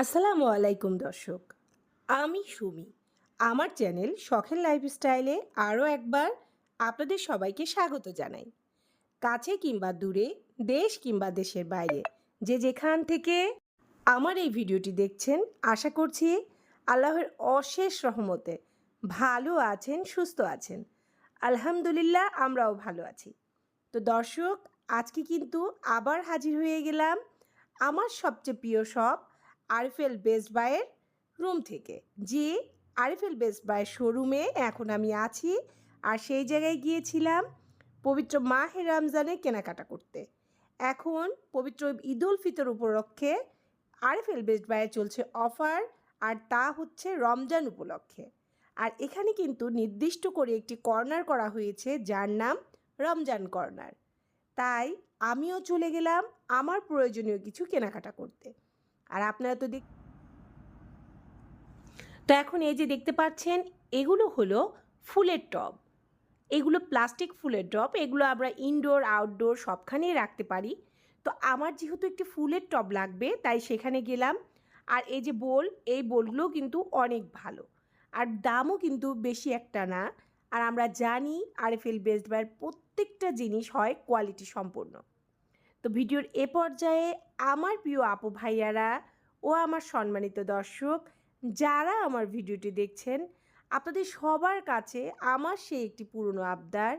আসসালামু আলাইকুম দর্শক, আমি সুমি। আমার চ্যানেল শখের লাইফস্টাইলে আরও একবার আপনাদের সবাইকে স্বাগত জানাই। কাছে কিংবা দূরে, দেশ কিংবা দেশের বাইরে, যে যেখান থেকে আমার এই ভিডিওটি দেখছেন, আশা করছি আল্লাহর অশেষ রহমতে ভালো আছেন, সুস্থ আছেন। আলহামদুলিল্লাহ, আমরাও ভালো আছি। তো দর্শক, আজকে কিন্তু আবার হাজির হয়ে গেলাম আমার সবচেয়ে প্রিয় সব আরএফএল বেস্ট বাইয়ের রুম থেকে। যে আরএফএল বেস্ট বাইয়ের শোরুমে এখন আমি আছি আর সেই জায়গায় গিয়েছিলাম পবিত্র মাহে রমজানে কেনাকাটা করতে। এখন পবিত্র ঈদুল ফিতর উপলক্ষে আরএফএল বেস্ট বাইয়ে চলছে অফার আর তা হচ্ছে রমজান উপলক্ষে। আর এখানে কিন্তু নির্দিষ্ট করে একটি কর্নার করা হয়েছে যার নাম রমজান কর্নার। তাই আমিও চলে গেলাম আমার প্রয়োজনীয় কিছু কেনাকাটা করতে। আর আপনারা তো দেখ তো এখন এই যে দেখতে পাচ্ছেন, এগুলো হলো ফুলের টব। এগুলো প্লাস্টিক ফুলের টব, এগুলো আমরা ইনডোর আউটডোর সবখানেই রাখতে পারি। তো আমার যেহেতু একটি ফুলের টব লাগবে, তাই সেখানে গেলাম। আর এই যে বোল, এই বোলগুলো কিন্তু অনেক ভালো। আর দামও কিন্তু বেশি একটা না। আর আমরা জানি আরএফএল বেস্ট বাইয়ের প্রত্যেকটা জিনিস হয় কোয়ালিটি সম্পূর্ণ তো ভিডিওর এ পর্যায়ে আমার প্রিয় আপু ভাইয়ারা ও আমার সম্মানিত দর্শক, যারা আমার ভিডিওটি দেখছেন, আপনাদের সবার কাছে আমার সেই একটি পুরনো আবদার।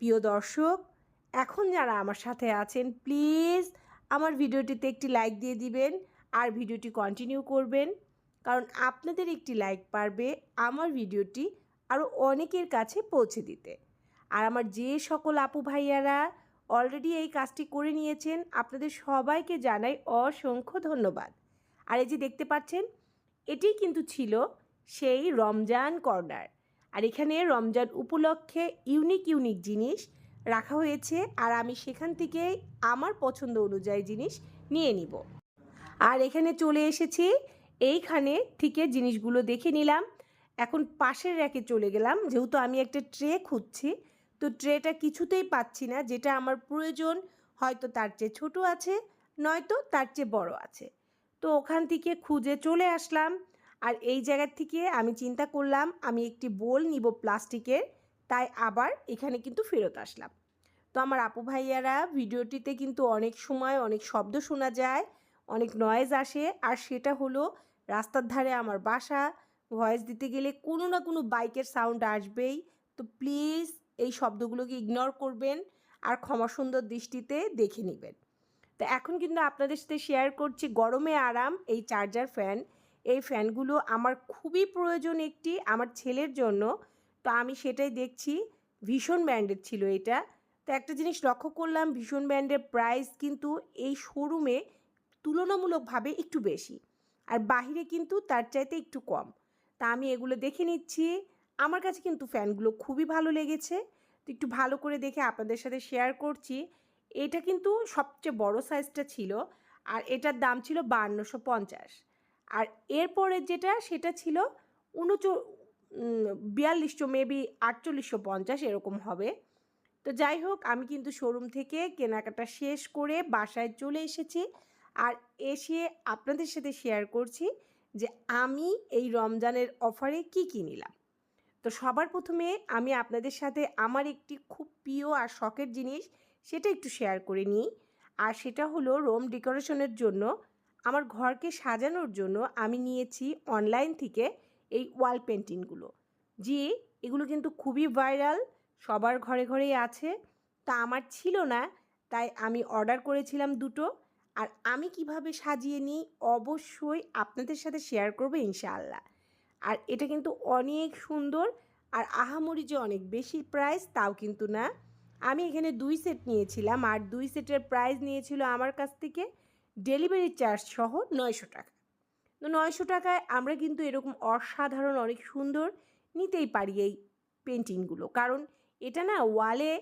প্রিয় দর্শক, এখন যারা আমার সাথে আছেন, প্লিজ আমার ভিডিওটিতে একটি লাইক দিয়ে দিবেন আর ভিডিওটি কন্টিনিউ করবেন, কারণ আপনাদের একটি লাইক পারবে আমার ভিডিওটি আরও অনেকের কাছে পৌঁছে দিতে। আর আমার যে সকল আপু ভাইয়ারা অলরেডি এই কাজটি করে নিয়েছেন। আপনাদের সবাইকে জানাই অসংখ্য ধন্যবাদ। আর এই যে দেখতে পাচ্ছেন, এটি কিন্তু ছিল সেই রমজান কর্নার। আর এখানে রমজান উপলক্ষে ইউনিক ইউনিক জিনিস রাখা হয়েছে। আর আমি সেখান থেকে আমার পছন্দ অনুযায়ী জিনিস নিয়ে নিব। আর এখানে চলে এসেছি। এইখানে থেকে জিনিসগুলো দেখে নিলাম। এখন পাশের র্যাকে চলে গেলাম। যেহেতু আমি একটা ট্রে খুঁজছি তো ট্রেটা কিছুতেই পাচ্ছি না, যেটা আমার প্রয়োজন। হয়তো তার চেয়ে ছোট আছে, নয়তো তার চেয়ে বড় আছে। তো ওখান থেকে খুঁজে চলে আসলাম। আর এই জায়গার থেকে আমি চিন্তা করলাম, আমি একটি বোল নিব প্লাস্টিকের, তাই আবার এখানে কিন্তু ফেরত আসলাম। তো আমার আপু ভাইয়ারা, ভিডিওটিতে কিন্তু অনেক সময় অনেক শব্দ শোনা যায়, অনেক নয়েজ আসে। আর সেটা হলো, রাস্তার ধারে আমার বাসা ভয়েস দিতে গেলে কোনো না কোনো বাইকের সাউন্ড আসবেই। তো প্লিজ এই শব্দগুলোকে ইগনোর করবেন আর ক্ষমা সুন্দর দৃষ্টিতে দেখে নেবেন। তো এখন কিন্তু আপনাদের সাথে শেয়ার করছি গরমে আরাম এই চার্জার ফ্যান এই ফ্যানগুলো আমার খুবই প্রয়োজন একটি আমার ছেলের জন্য। তো আমি সেটাই দেখছি, ভীষণ ব্র্যান্ডের ছিল এটা। তো একটা জিনিস লক্ষ্য করলাম, ভীষণ ব্র্যান্ডের প্রাইস কিন্তু এই শোরুমে তুলনামূলকভাবে একটু বেশি। আর বাহিরে কিন্তু তার চাইতে একটু কম। তা আমি এগুলো দেখে নিচ্ছি। আমার কাছে কিন্তু ফ্যানগুলো খুবই ভালো লেগেছে। তো একটু ভালো করে দেখে আপনাদের সাথে শেয়ার করছি। এটা কিন্তু সবচেয়ে বড় সাইজটা ছিল আর এটার দাম ছিল বান্নশো পঞ্চাশ। আর এরপরের যেটা, সেটা ছিল উনচ বিয়াল্লিশশো মেবি আটচল্লিশশো পঞ্চাশ এরকম হবে। তো যাই হোক, আমি কিন্তু শোরুম থেকে কেনাকাটা শেষ করে বাসায় চলে এসেছি। আর এসে আপনাদের সাথে শেয়ার করছি যে আমি এই রমজানের অফারে কি কী নিলাম। তো সবার প্রথমে আমি আপনাদের সাথে আমার একটি খুব প্রিয় আর শখের জিনিস সেটা একটু শেয়ার করে নিই। আর সেটা হলো রোম ডেকোরেশনের জন্য। আমার ঘরকে সাজানোর জন্য আমি নিয়েছি অনলাইন থেকে এই ওয়াল পেন্টিংগুলো যে এগুলো কিন্তু খুবই ভাইরাল সবার ঘরে ঘরেই আছে। তা আমার ছিল না, তাই আমি অর্ডার করেছিলাম দুটো। আর আমি কীভাবে সাজিয়ে নিই অবশ্যই আপনাদের সাথে শেয়ার করব ইনশাআল্লাহ। আর এটা কিন্তু অনেক সুন্দর আর আহামরি যে অনেক বেশি প্রাইস তাও কিন্তু না। আমি এখানে দুই সেট নিয়েছিলাম আর দুই সেটের প্রাইস নিয়েছিল আমার কাছ থেকে ডেলিভারি চার্জ সহ নয়শো টাকা। তো নয়শো টাকায় আমরা কিন্তু এরকম অসাধারণ অনেক সুন্দর নিতেই পারি এই পেন্টিংগুলো কারণ এটা না ওয়ালে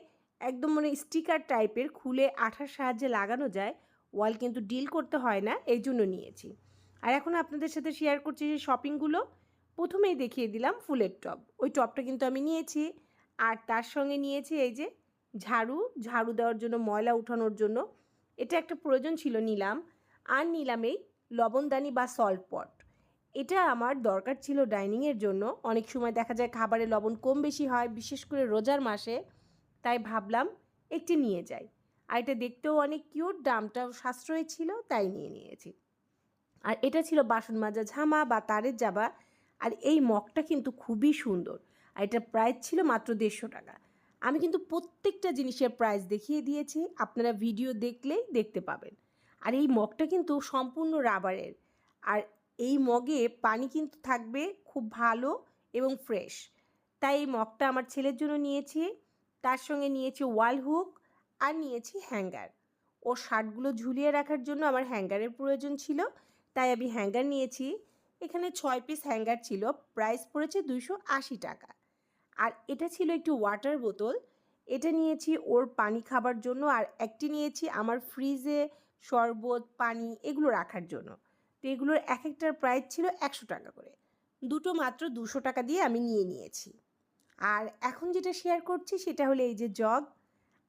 একদম মানে স্টিকার টাইপের খুলে আঠার সাহায্যে লাগানো যায় ওয়াল কিন্তু ডিল করতে হয় না, এই জন্য নিয়েছি। আর এখন আপনাদের সাথে শেয়ার করছি যে শপিংগুলো প্রথমেই দেখিয়ে দিলাম ফুলের টব। ওই টবটা কিন্তু আমি নিয়েছি। আর তার সঙ্গে নিয়েছি এই যে ঝাড়ু। ঝাড়ু দেওয়ার জন্য, ময়লা উঠানোর জন্য। এটা একটা প্রয়োজন ছিল নিলাম। আর নিলাম এই লবণদানি বা সল্ট পট এটা আমার দরকার ছিল ডাইনিংয়ের জন্য। অনেক সময় দেখা যায় খাবারে লবণ কম বেশি হয়, বিশেষ করে রোজার মাসে। তাই ভাবলাম একটি নিয়ে যাই। আর এটা দেখতেও অনেক কিউট দামটাও সাশ্রয়ী ছিল, তাই নিয়ে নিয়েছি। আর এটা ছিল বাসন মাজা ঝামা বা তারের জাবা। আর এই মগটা কিন্তু খুবই সুন্দর। আর এটার প্রাইস ছিল মাত্র দেড়শো টাকা। আমি কিন্তু প্রত্যেকটা জিনিসের প্রাইস দেখিয়ে দিয়েছি, আপনারা ভিডিও দেখলেই দেখতে পাবেন। আর এই মগটা কিন্তু সম্পূর্ণ রাবারের আর এই মগে পানি কিন্তু থাকবে খুব ভালো এবং ফ্রেশ তাই এই মগটা আমার ছেলের জন্য নিয়েছি, তার সঙ্গে নিয়েছি ওয়াল হুক আর নিয়েছি হ্যাঙ্গার ও শার্টগুলো ঝুলিয়ে রাখার জন্য আমার হ্যাঙ্গারের প্রয়োজন ছিল, তাই আমি হ্যাঙ্গার নিয়েছি। এখানে ছয় পিস হ্যাঙ্গার ছিল প্রাইস পড়েছে দুশো আশি টাকা। আর এটা ছিল একটি ওয়াটার বোতল এটা নিয়েছি ওর পানি খাবার জন্য আর একটি নিয়েছি আমার ফ্রিজে শরবত, পানি এগুলো রাখার জন্য। তো এগুলোর এক একটার প্রাইস ছিল একশো টাকা করে। দুটো মাত্র দুশো টাকা দিয়ে আমি নিয়ে নিয়েছি। আর এখন যেটা শেয়ার করছি সেটা হলো এই যে জগ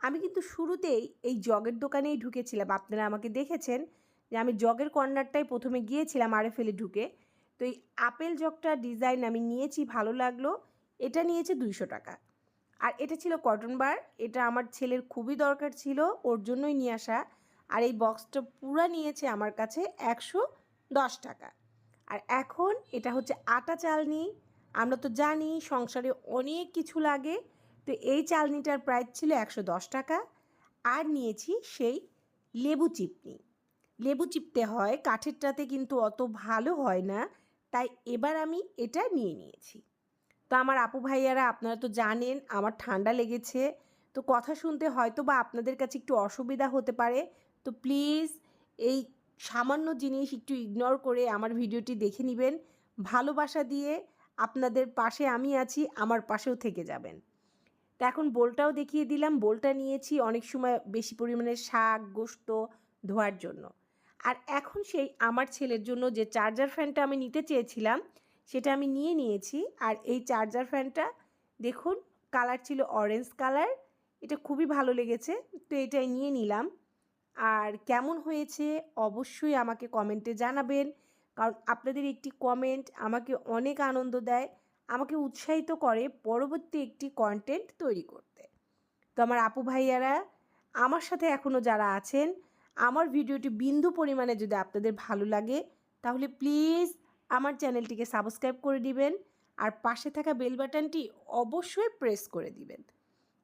আমি কিন্তু শুরুতেই এই জগের দোকানেই ঢুকেছিলাম। আপনারা আমাকে দেখেছেন যে আমি জগের কর্নারটাই প্রথমে গিয়েছিলাম আরে ফেলে ঢুকে। তো এই আপেল জগটা ডিজাইন আমি নিয়েছি, ভালো লাগল। এটা নিয়েছে দুইশো টাকা। আর এটা ছিল কটন বার। এটা আমার ছেলের খুবই দরকার ছিল, ওর জন্যই নিয়ে আসা। আর এই বক্সটা পুরা নিয়েছে আমার কাছে একশো দশ টাকা। আর এখন এটা হচ্ছে আটা চালনি। আমরা তো জানি সংসারে অনেক কিছু লাগে। তো এই চালনিটার প্রাইস ছিল একশো দশ টাকা। আর নিয়েছি সেই লেবু চিপনি। লেবু চিপতে হয়, কাঠেরটাতে কিন্তু অত ভালো হয় না। তাই এবার আমি এটা নিয়ে নিয়েছি। তো আমার আপু ভাইয়ারা আপনারা তো জানেন, আমার ঠান্ডা লেগেছে। তো কথা শুনতে হয়তো বা আপনাদের কাছে একটু অসুবিধা হতে পারে। তো প্লিজ এই সামান্য জিনিস একটু ইগনোর করে আমার ভিডিওটি দেখে নেবেন। ভালোবাসা দিয়ে আপনাদের পাশে আমি আছি, আমার পাশেও থেকে যাবেন। তো এখন বোলটাও দেখিয়ে দিলাম। বোলটা নিয়েছি অনেক সময় বেশি পরিমাণে শাক, গোস্ত ধোয়ার জন্য। আর এখন সেই আমার ছেলের জন্য যে চার্জার ফ্যানটা আমি নিতে চেয়েছিলাম, সেটা আমি নিয়ে নিয়েছি। আর এই চার্জার ফ্যানটা দেখুন কালার ছিল অরেঞ্জ কালার এটা খুবই ভালো লেগেছে, তো এটাই নিয়ে নিলাম। আর কেমন হয়েছে অবশ্যই আমাকে কমেন্টে জানাবেন, কারণ আপনাদের একটি কমেন্ট আমাকে অনেক আনন্দ দেয়, আমাকে উৎসাহিত করে পরবর্তী একটি কন্টেন্ট তৈরি করতে। তো আমার আপু ভাইয়ারা, আমার সাথে এখনও যারা আছেন আমার ভিডিওটি বিন্দু পরিমাণে যদি আপনাদের ভালো লাগে, তাহলে প্লিজ আমার চ্যানেলটিকে সাবস্ক্রাইব করে দিবেন আর পাশে থাকা বেল বাটনটি অবশ্যই প্রেস করে দিবেন।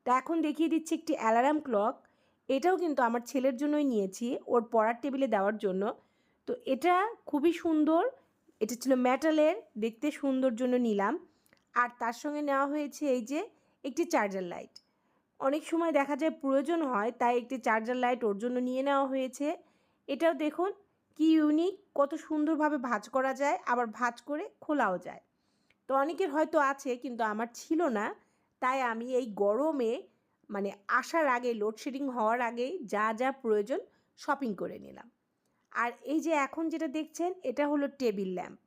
তা এখন দেখিয়ে দিচ্ছি একটি অ্যালার্ম ক্লক। এটাও কিন্তু আমার ছেলের জন্যই নিয়েছি, ওর পড়ার টেবিলে দেওয়ার জন্য। তো এটা খুবই সুন্দর, এটা ছিল মেটালের, দেখতে সুন্দর জন্য নিলাম। আর তার সঙ্গে নেওয়া হয়েছে এই যে একটি চার্জার লাইট। অনেক সময় দেখা যায় প্রয়োজন হয়, তাই একটি চার্জার লাইট ওর জন্য নিয়ে নেওয়া হয়েছে। এটাও দেখুন, কি ইউনিক কত সুন্দরভাবে ভাঁজ করা যায়, আবার ভাঁজ করে খোলাও যায়। তো অনেকের হয়তো আছে, কিন্তু আমার ছিল না, তাই আমি এই গরমে মানে আসার আগে লোডশেডিং হওয়ার আগেই যা যা প্রয়োজন শপিং করে নিলাম। আর এই যে এখন যেটা দেখছেন, এটা হলো টেবিল ল্যাম্প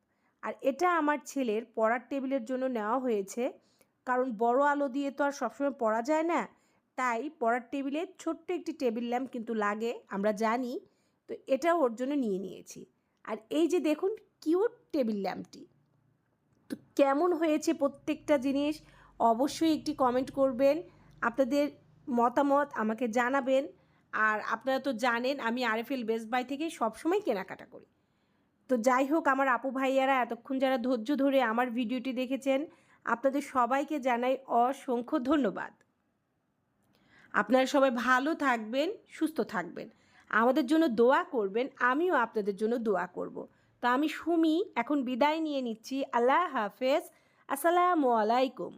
আর এটা আমার ছেলের পড়ার টেবিলের জন্য নেওয়া হয়েছে, কারণ বড় আলো দিয়ে তো আর সবসময় পড়া যায় না তাই পড়ার টেবিলে ছোট্ট একটি টেবিল ল্যাম্প কিন্তু লাগে, আমরা জানি। তো এটা ওর জন্য নিয়ে নিয়েছি। আর এই যে দেখুন, কিউট টেবিল ল্যাম্পটি। তো কেমন হয়েছে প্রত্যেকটা জিনিস, অবশ্যই একটি কমেন্ট করবেন। আপনাদের মতামত আমাকে জানাবেন। আর আপনারা তো জানেন, আমি আরএফএল বেস্ট বাই থেকে সবসময় কেনাকাটা করি। তো যাই হোক, আমার আপু ভাইয়ারা এতক্ষণ যারা ধৈর্য ধরে আমার ভিডিওটি দেখেছেন, আপনাদের সবাইকে জানাই অসংখ্য ধন্যবাদ। আপনারা সবাই ভালো থাকবেন, সুস্থ থাকবেন। আমাদের জন্য দোয়া করবেন, আমিও আপনাদের জন্য দোয়া করব। তা আমি সুমি, এখন বিদায় নিয়ে নিচ্ছি। আল্লাহ হাফেজ। আসসালামু আলাইকুম।